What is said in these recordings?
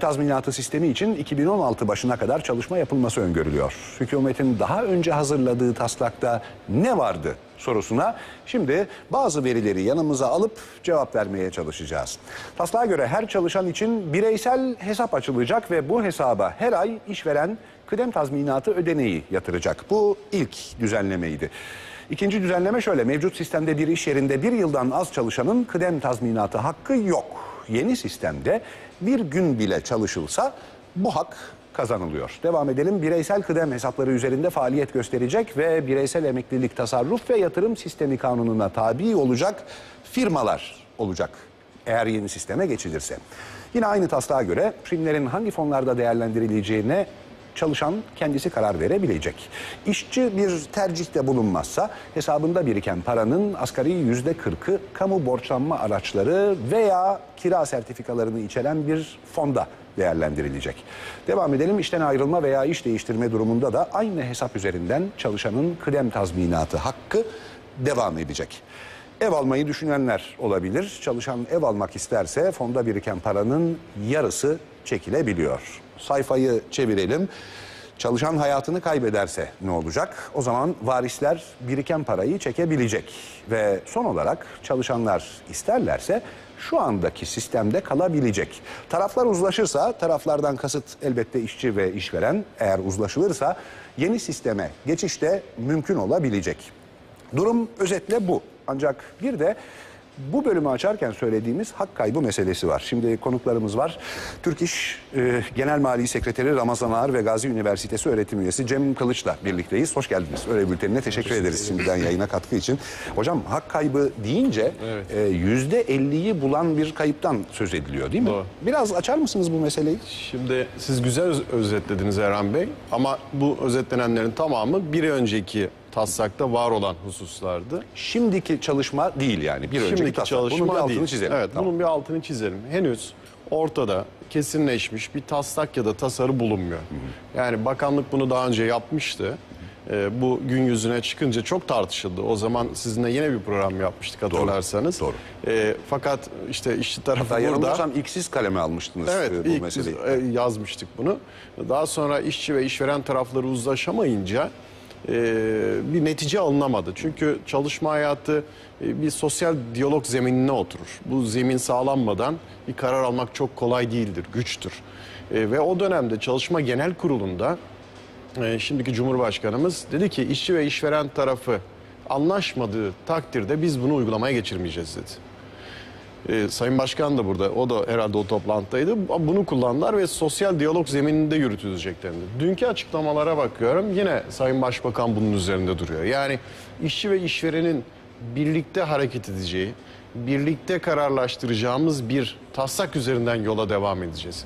tazminatı sistemi için 2016 başına kadar çalışma yapılması öngörülüyor. Hükümetin daha önce hazırladığı taslakta ne vardı sorusuna şimdi bazı verileri yanımıza alıp cevap vermeye çalışacağız. Taslağa göre her çalışan için bireysel hesap açılacak ve bu hesaba her ay işveren kıdem tazminatı ödeneği yatıracak. Bu ilk düzenlemeydi. İkinci düzenleme şöyle mevcut sistemde bir iş yerinde bir yıldan az çalışanın kıdem tazminatı hakkı yok yeni sistemde bir gün bile çalışılsa bu hak kazanılıyor. Devam edelim. Bireysel kıdem hesapları üzerinde faaliyet gösterecek ve bireysel emeklilik tasarruf ve yatırım sistemi kanununa tabi olacak firmalar olacak eğer yeni sisteme geçilirse. Yine aynı taslağa göre primlerin hangi fonlarda değerlendirileceğine çalışan kendisi karar verebilecek. İşçi bir tercihte bulunmazsa hesabında biriken paranın asgari yüzde kırkı kamu borçlanma araçları veya kira sertifikalarını içeren bir fonda değerlendirilecek. Devam edelim işten ayrılma veya iş değiştirme durumunda da aynı hesap üzerinden çalışanın kıdem tazminatı hakkı devam edecek. Ev almayı düşünenler olabilir. Çalışan ev almak isterse fonda biriken paranın yarısı çekilebiliyor. Sayfayı çevirelim. Çalışan hayatını kaybederse ne olacak? O zaman varisler biriken parayı çekebilecek. Ve son olarak çalışanlar isterlerse şu andaki sistemde kalabilecek. Taraflar uzlaşırsa, taraflardan kasıt elbette işçi ve işveren eğer uzlaşılırsa yeni sisteme geçiş de mümkün olabilecek. Durum özetle bu. Ancak bir de bu bölümü açarken söylediğimiz hak kaybı meselesi var. Şimdi konuklarımız var. Türk İş e, Genel Mali Sekreteri Ramazan Ağar ve Gazi Üniversitesi öğretim üyesi Cem Kılıç'la birlikteyiz. Hoş geldiniz. Öyle bültenine teşekkür ederiz şimdiden yayına katkı için. Hocam hak kaybı deyince Evet. e, yüzde 50'yi bulan bir kayıptan söz ediliyor değil mi? Doğru. Biraz açar mısınız bu meseleyi? Şimdi siz güzel öz- özetlediniz Erhan Bey ama bu özetlenenlerin tamamı bir önceki taslakta var olan hususlardı. Şimdiki çalışma değil yani. Bir önceki Şimdiki taslak. çalışma Bunun bir altını değil. çizelim. Evet, Tamam. bunun bir altını çizelim. Henüz ortada kesinleşmiş bir taslak ya da tasarı bulunmuyor. Yani bakanlık bunu daha önce yapmıştı. Ee, bu gün yüzüne çıkınca çok tartışıldı. O zaman sizinle yine bir program yapmıştık hatırlarsanız. doğru. Ee, fakat işte işçi tarafı Hatta burada. yanılmıyorsam ilk siz kaleme almıştınız Evet, e, bu ilk meseleyi. biz e, yazmıştık bunu. Daha sonra işçi ve işveren tarafları uzlaşamayınca bir netice alınamadı. Çünkü çalışma hayatı e, bir sosyal diyalog zeminine oturur. Bu zemin sağlanmadan bir karar almak çok kolay değildir, güçtür. E, ve o dönemde Çalışma Genel Kurulu'nda e, şimdiki Cumhurbaşkanımız dedi ki işçi ve işveren tarafı anlaşmadığı takdirde biz bunu uygulamaya geçirmeyeceğiz dedi. Ee, Sayın Başkan da burada. O da herhalde o toplantıdaydı. Bunu kullandılar ve sosyal diyalog zemininde yürütülecek. Dünkü açıklamalara bakıyorum. Yine Sayın Başbakan bunun üzerinde duruyor. Yani işçi ve işverenin birlikte hareket edeceği, birlikte kararlaştıracağımız bir taslak üzerinden yola devam edeceğiz.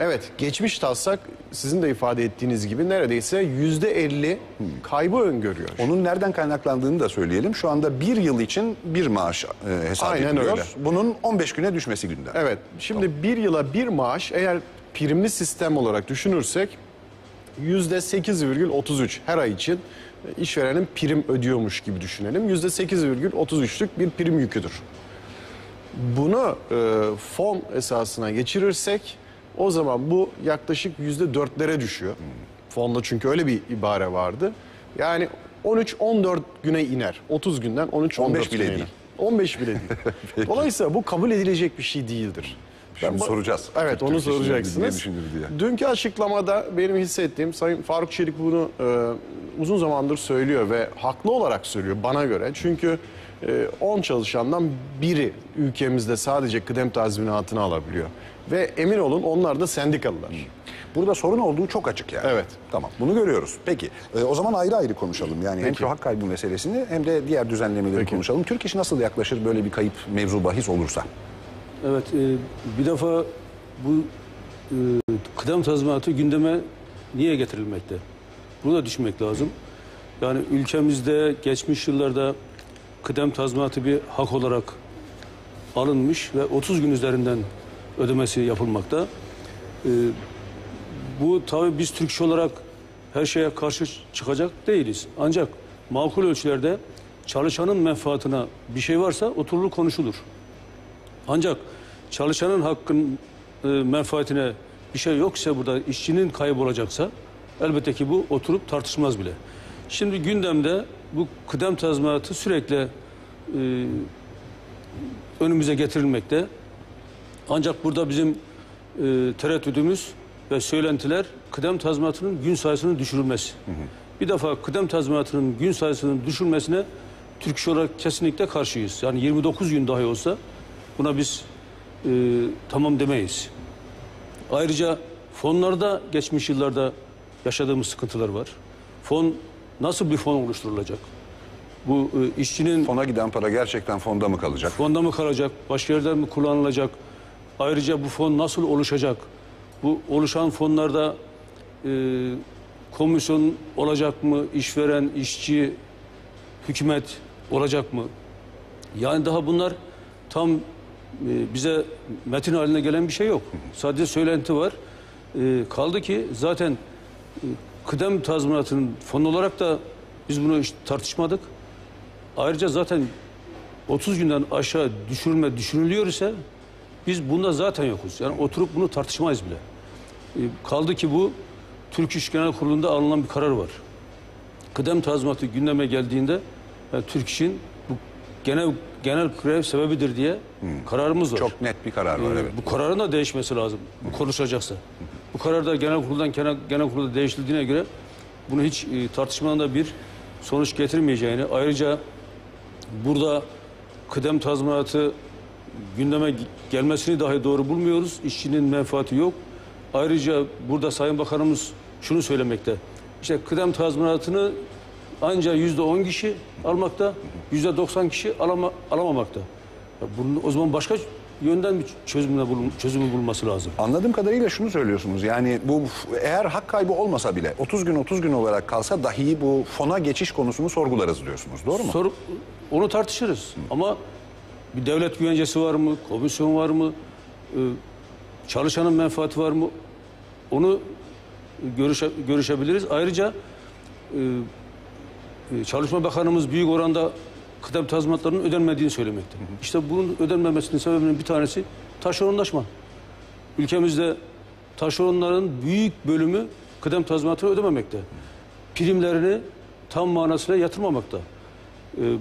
Evet, geçmiş taslak sizin de ifade ettiğiniz gibi neredeyse yüzde elli kaybı öngörüyor. Onun nereden kaynaklandığını da söyleyelim. Şu anda bir yıl için bir maaş e, hesap Aynen ediliyor. öyle. Bunun 15 güne düşmesi günden. Evet. Şimdi bir yıla bir maaş eğer primli sistem olarak düşünürsek yüzde 8,33 her ay için işverenin prim ödüyormuş gibi düşünelim. Yüzde 8,33'lük bir prim yüküdür. Bunu e, fon esasına geçirirsek o zaman bu yaklaşık yüzde dörtlere düşüyor. Fonda çünkü öyle bir ibare vardı. Yani 13-14 güne iner. 30 günden 13-14 15 bile güne değil. iner. 15 bile değil. Dolayısıyla bu kabul edilecek bir şey değildir. Şimdi Ben- soracağız. Evet onu Türk soracaksınız. düşünür diye. Dünkü açıklamada benim hissettiğim Sayın Faruk Çelik bunu e, uzun zamandır söylüyor ve haklı olarak söylüyor bana göre. Çünkü e, 10 çalışandan biri ülkemizde sadece kıdem tazminatını alabiliyor. Ve emin olun onlar da sendikalılar. Burada sorun olduğu çok açık yani. Evet. Tamam bunu görüyoruz. Peki e, o zaman ayrı ayrı konuşalım. Yani hem Peki. şu hak kaybı meselesini hem de diğer düzenlemeleri Peki. konuşalım. Türk iş nasıl yaklaşır böyle bir kayıp mevzu bahis olursa? Evet, e, bir defa bu e, kıdem tazminatı gündeme niye getirilmekte? Bunu da düşünmek lazım. Yani ülkemizde geçmiş yıllarda kıdem tazminatı bir hak olarak alınmış ve 30 gün üzerinden ödemesi yapılmakta. E, bu tabii biz Türk İş olarak her şeye karşı çıkacak değiliz. Ancak makul ölçülerde çalışanın menfaatine bir şey varsa oturulur konuşulur. Ancak çalışanın hakkın e, menfaatine bir şey yoksa burada işçinin kaybolacaksa elbette ki bu oturup tartışmaz bile. Şimdi gündemde bu kıdem tazminatı sürekli e, önümüze getirilmekte. Ancak burada bizim e, tereddüdümüz ve söylentiler kıdem tazminatının gün sayısının düşürülmesi. Bir defa kıdem tazminatının gün sayısının düşürülmesine Türk İş olarak kesinlikle karşıyız. Yani 29 gün dahi olsa buna biz e, tamam demeyiz. Ayrıca fonlarda geçmiş yıllarda yaşadığımız sıkıntılar var. Fon nasıl bir fon oluşturulacak? Bu e, işçinin Fona giden para gerçekten fonda mı kalacak? fonda mı kalacak, başka yerde mi kullanılacak? Ayrıca bu fon nasıl oluşacak? Bu oluşan fonlarda e, komisyon olacak mı? İşveren, işçi, hükümet olacak mı? Yani daha bunlar tam bize metin haline gelen bir şey yok. Sadece söylenti var. E, kaldı ki zaten e, kıdem tazminatının fon olarak da biz bunu hiç tartışmadık. Ayrıca zaten 30 günden aşağı düşürülme düşünülüyor ise biz bunda zaten yokuz. Yani oturup bunu tartışmayız bile. E, kaldı ki bu Türk İş Genel Kurulu'nda alınan bir karar var. Kıdem tazminatı gündeme geldiğinde yani Türk İş'in genel genel grev sebebidir diye kararımız var. Çok net bir karar var Ee, evet. Bu kararın da değişmesi lazım. Konuşacaksa. Bu karar da genel kuruldan genel, genel kurulda değiştirildiğine göre bunu hiç e, tartışmanın da bir sonuç getirmeyeceğini ayrıca burada kıdem tazminatı gündeme ge- gelmesini dahi doğru bulmuyoruz. İşçinin menfaati yok. Ayrıca burada Sayın Bakanımız şunu söylemekte. İşte kıdem tazminatını ancak yüzde on kişi almakta, yüzde doksan kişi alama, alamamakta. Ya bunun o zaman başka yönden bir çözümle bulun, çözümü bulması lazım. Anladığım kadarıyla şunu söylüyorsunuz. Yani bu eğer hak kaybı olmasa bile 30 gün 30 gün olarak kalsa dahi bu fona geçiş konusunu sorgularız diyorsunuz. Doğru mu? Soru, onu tartışırız. Ama bir devlet güvencesi var mı? Komisyon var mı? Ee, çalışanın menfaati var mı? Onu görüşe, görüşebiliriz. Ayrıca e, e, Çalışma Bakanımız büyük oranda kıdem tazminatlarının ödenmediğini söylemekte. İşte bunun ödenmemesinin sebebinin bir tanesi taşeronlaşma. Ülkemizde taşeronların büyük bölümü kıdem tazminatını ödememekte. Primlerini tam manasıyla yatırmamakta. Ee,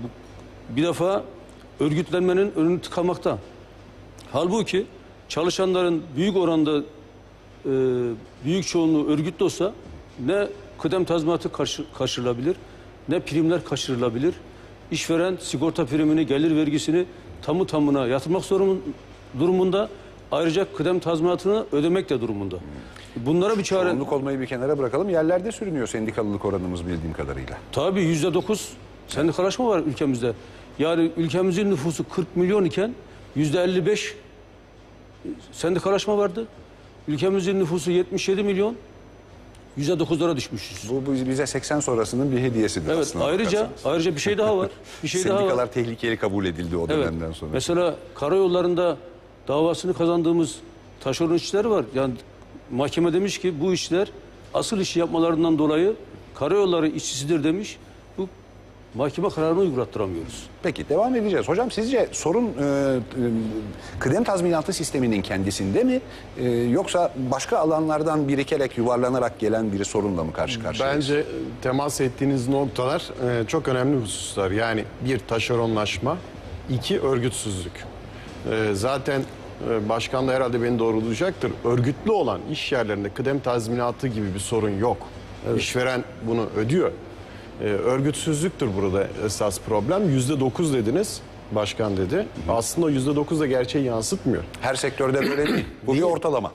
bir defa örgütlenmenin önünü tıkamakta. Halbuki çalışanların büyük oranda e, büyük çoğunluğu örgütlü olsa ne kıdem tazminatı karşı, karşılanabilir ne primler kaçırılabilir. İşveren sigorta primini, gelir vergisini tamı tamına yatırmak zorun, durumunda. Ayrıca kıdem tazminatını ödemek de durumunda. Bunlara bir çare... Çoğunluk olmayı bir kenara bırakalım. Yerlerde sürünüyor sendikalılık oranımız bildiğim kadarıyla. Tabii yüzde dokuz sendikalaşma var ülkemizde. Yani ülkemizin nüfusu 40 milyon iken yüzde 55 sendikalaşma vardı. Ülkemizin nüfusu 77 milyon. Yüzde dokuzlara düşmüşüz. Bu bu bize 80 sonrasının bir hediyesidir Evet aslında. ayrıca bakarsanız. ayrıca bir şey daha var. Bir şey daha var. Sendikalar tehlikeli kabul edildi o Evet. dönemden sonra. Mesela karayollarında davasını kazandığımız taşeron işçiler var. Yani mahkeme demiş ki bu işler asıl işi yapmalarından dolayı karayolları işçisidir demiş. Mahkeme kararını uygulattıramıyoruz. Peki devam edeceğiz. Hocam sizce sorun e, e, kıdem tazminatı sisteminin kendisinde mi e, yoksa başka alanlardan birikerek yuvarlanarak gelen bir sorunla mı karşı karşıyayız? Bence temas ettiğiniz noktalar e, çok önemli hususlar. Yani bir taşeronlaşma, iki örgütsüzlük. E, zaten e, başkan da herhalde beni doğrulayacaktır. Örgütlü olan iş yerlerinde kıdem tazminatı gibi bir sorun yok. İşveren bunu ödüyor. E, örgütsüzlüktür burada esas problem. Yüzde dokuz dediniz, başkan dedi. Aslında o yüzde dokuz da gerçeği yansıtmıyor. Her sektörde böyle değil. Bu bir ortalama.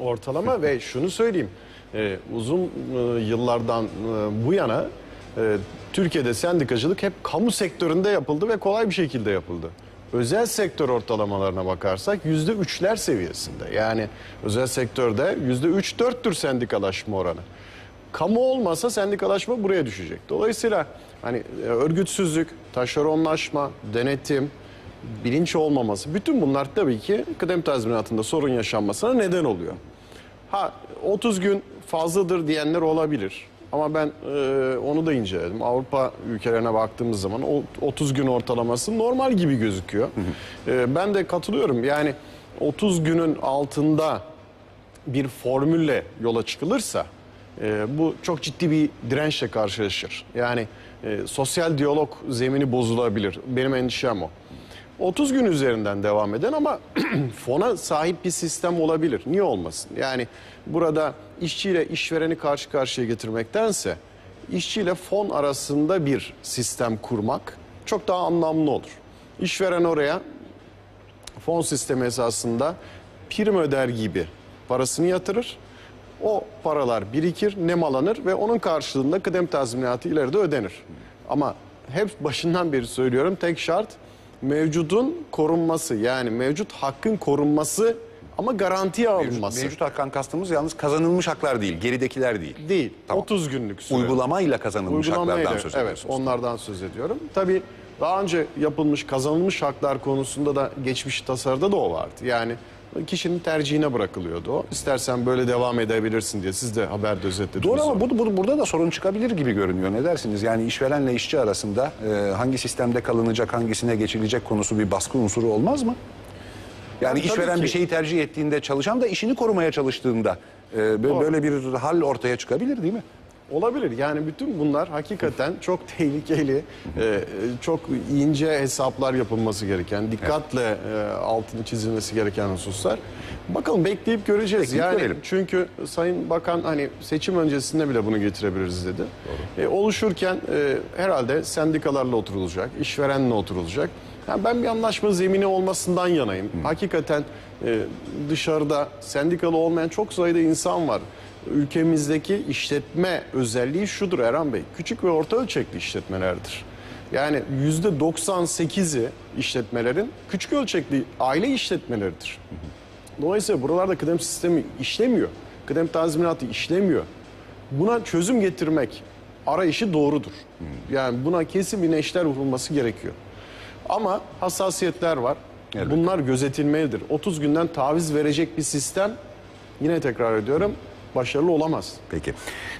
ortalama ve şunu söyleyeyim e, uzun e, yıllardan e, bu yana e, Türkiye'de sendikacılık hep kamu sektöründe yapıldı ve kolay bir şekilde yapıldı. Özel sektör ortalamalarına bakarsak yüzde üçler seviyesinde. Yani özel sektörde yüzde üç dörttür sendikalaşma oranı. Kamu olmasa sendikalaşma buraya düşecek. Dolayısıyla hani e, örgütsüzlük, taşeronlaşma, denetim, bilinç olmaması bütün bunlar tabii ki kıdem tazminatında sorun yaşanmasına neden oluyor. Ha 30 gün fazladır diyenler olabilir. Ama ben e, onu da inceledim. Avrupa ülkelerine baktığımız zaman o 30 gün ortalaması normal gibi gözüküyor. E, ben de katılıyorum. Yani 30 günün altında bir formülle yola çıkılırsa e, bu çok ciddi bir dirençle karşılaşır. Yani e, sosyal diyalog zemini bozulabilir. Benim endişem o. 30 gün üzerinden devam eden ama fona sahip bir sistem olabilir. Niye olmasın? Yani burada işçiyle işvereni karşı karşıya getirmektense işçiyle fon arasında bir sistem kurmak çok daha anlamlı olur. İşveren oraya fon sistemi esasında prim öder gibi parasını yatırır. O paralar birikir, nemalanır ve onun karşılığında kıdem tazminatı ileride ödenir. Ama hep başından beri söylüyorum tek şart mevcudun korunması yani mevcut hakkın korunması ama garantiye Mevcut, alınması. mevcut hakkan kastımız yalnız kazanılmış haklar değil, geridekiler değil. değil. Tamam. 30 günlük süre. Uygulamayla kazanılmış Uygulamayla, haklardan söz Evet ediyorsunuz. onlardan söz ediyorum. Tabii daha önce yapılmış kazanılmış haklar konusunda da geçmiş tasarıda da o vardı. Yani kişinin tercihine bırakılıyordu o. İstersen böyle devam edebilirsin diye siz de haberde özetlediniz. Doğru ama bu, bu- burada da sorun çıkabilir gibi görünüyor. Ne dersiniz? Yani işverenle işçi arasında e, hangi sistemde kalınacak, hangisine geçilecek konusu bir baskı unsuru olmaz mı? Yani tabii işveren ki. bir şeyi tercih ettiğinde, çalışan da işini korumaya çalıştığında e, Doğru. böyle bir hal ortaya çıkabilir değil mi? Olabilir. Yani bütün bunlar hakikaten çok tehlikeli, e, çok ince hesaplar yapılması gereken, dikkatle e, altını çizilmesi gereken hususlar. Bakalım bekleyip göreceğiz. Bekleyip yani görelim. çünkü Sayın Bakan hani seçim öncesinde bile bunu getirebiliriz dedi. E, oluşurken e, herhalde sendikalarla oturulacak, işverenle oturulacak. Yani ben bir anlaşma zemini olmasından yanayım. Hakikaten e, dışarıda sendikalı olmayan çok sayıda insan var. Ülkemizdeki işletme özelliği şudur Erhan Bey. Küçük ve orta ölçekli işletmelerdir. Yani yüzde 98'i işletmelerin küçük ölçekli aile işletmeleridir. Dolayısıyla buralarda kıdem sistemi işlemiyor. Kıdem tazminatı işlemiyor. Buna çözüm getirmek arayışı doğrudur. Yani buna kesin bir neşter vurulması gerekiyor. Ama hassasiyetler var. Elbette. Bunlar gözetilmelidir. 30 günden taviz verecek bir sistem yine tekrar ediyorum başarılı olamaz. Peki.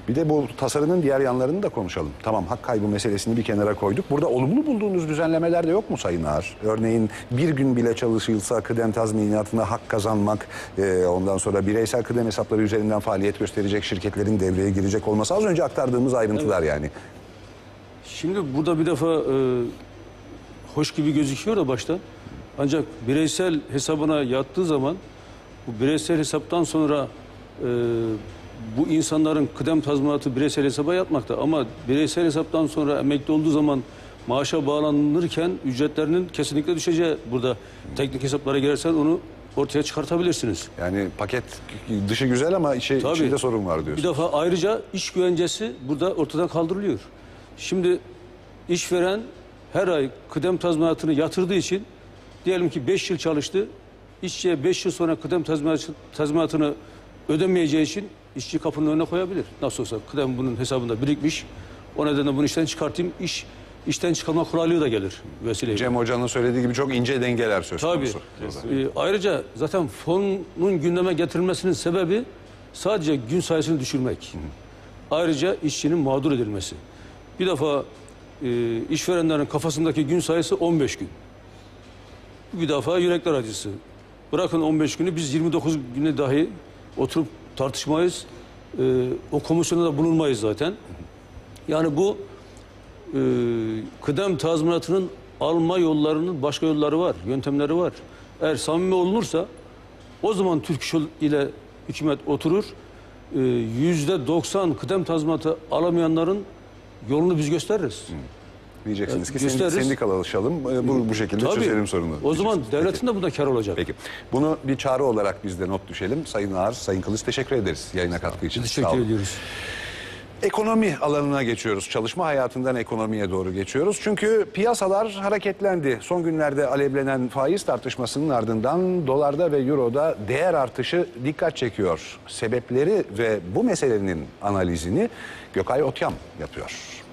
Bir de bu tasarının diğer yanlarını da konuşalım. Tamam hak kaybı meselesini bir kenara koyduk. Burada olumlu bulduğunuz düzenlemeler de yok mu Sayın Ağar? Örneğin bir gün bile çalışılsa kıdem tazminatına hak kazanmak, e, ondan sonra bireysel kıdem hesapları üzerinden faaliyet gösterecek şirketlerin devreye girecek olması. Az önce aktardığımız ayrıntılar yani. Şimdi burada bir defa e, hoş gibi gözüküyor da başta. Ancak bireysel hesabına yattığı zaman bu bireysel hesaptan sonra e, bu insanların kıdem tazminatı bireysel hesaba yatmakta. Ama bireysel hesaptan sonra emekli olduğu zaman maaşa bağlanırken ücretlerinin kesinlikle düşeceği burada teknik hesaplara girersen onu ortaya çıkartabilirsiniz. Yani paket dışı güzel ama içi, Tabii. içinde sorun var Bir diyorsun. defa ayrıca iş güvencesi burada ortadan kaldırılıyor. Şimdi işveren her ay kıdem tazminatını yatırdığı için diyelim ki 5 yıl çalıştı. İşçiye 5 yıl sonra kıdem tazminatı, tazminatını ödemeyeceği için işçi kapının önüne koyabilir. Nasıl olsa kıdem bunun hesabında birikmiş. O nedenle bunu işten çıkartayım. İş işten çıkarma kuralığı da gelir vesileyle. Cem Hoca'nın söylediği gibi çok ince dengeler söz Tabii. konusu. Ee, ayrıca zaten fonun gündeme getirilmesinin sebebi sadece gün sayısını düşürmek. Ayrıca işçinin mağdur edilmesi. Bir defa e, işverenlerin kafasındaki gün sayısı 15 gün. Bir defa yürekler acısı. Bırakın 15 günü biz 29 güne dahi oturup tartışmayız. Ee, o komisyonda da bulunmayız zaten. Yani bu e, kıdem tazminatının alma yollarının başka yolları var, yöntemleri var. Eğer samimi olunursa o zaman Türk İş ile hükümet oturur. e, Yüzde 90 kıdem tazminatı alamayanların yolunu biz gösteririz. Diyeceksiniz ki Gösteririz. sendikalaşalım, e, bu, bu şekilde Tabii. çözelim sorunu. O zaman diyeceksiniz. devletin de bunda kar olacak. Peki. Bunu bir çağrı olarak biz de not düşelim. Sayın Ağar, Sayın Kılıç teşekkür ederiz yayına katkı için. Sağ Teşekkür olun. ediyoruz. Ekonomi alanına geçiyoruz. Çalışma hayatından ekonomiye doğru geçiyoruz. Çünkü piyasalar hareketlendi. Son günlerde alevlenen faiz tartışmasının ardından dolarda ve euroda değer artışı dikkat çekiyor. Sebepleri ve bu meselenin analizini Gökay Otyam yapıyor.